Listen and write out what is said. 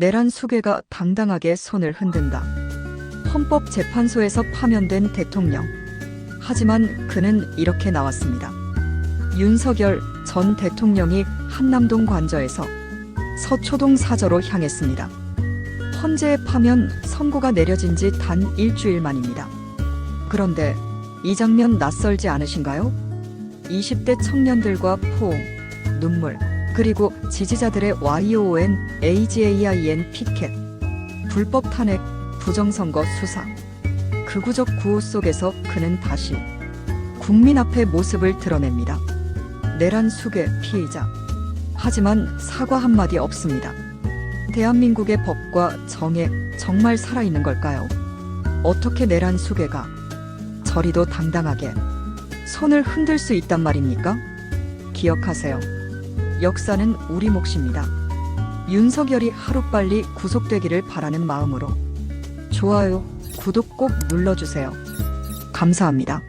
내란 수괴가 당당하게 손을 흔든다. 헌법재판소에서 파면된 대통령. 하지만 그는 이렇게 나왔습니다. 윤석열 전 대통령이 한남동 관저에서 서초동 사저로 향했습니다. 헌재에 파면 선고가 내려진 지 단 일주일 만입니다. 그런데 이 장면 낯설지 않으신가요? 20대 청년들과 포옹, 눈물, 그리고 지지자들의 YON, AGAIN 피켓, 불법 탄핵, 부정선거 수사. 극우적 구호 속에서 그는 다시 국민 앞에 모습을 드러냅니다. 내란 수괴 피의자. 하지만 사과 한마디 없습니다. 대한민국의 법과 정에 정말 살아있는 걸까요? 어떻게 내란 수괴가 저리도 당당하게 손을 흔들 수 있단 말입니까? 기억하세요. 역사는 우리 몫입니다. 윤석열이 하루빨리 구속되기를 바라는 마음으로 좋아요, 구독 꼭 눌러주세요. 감사합니다.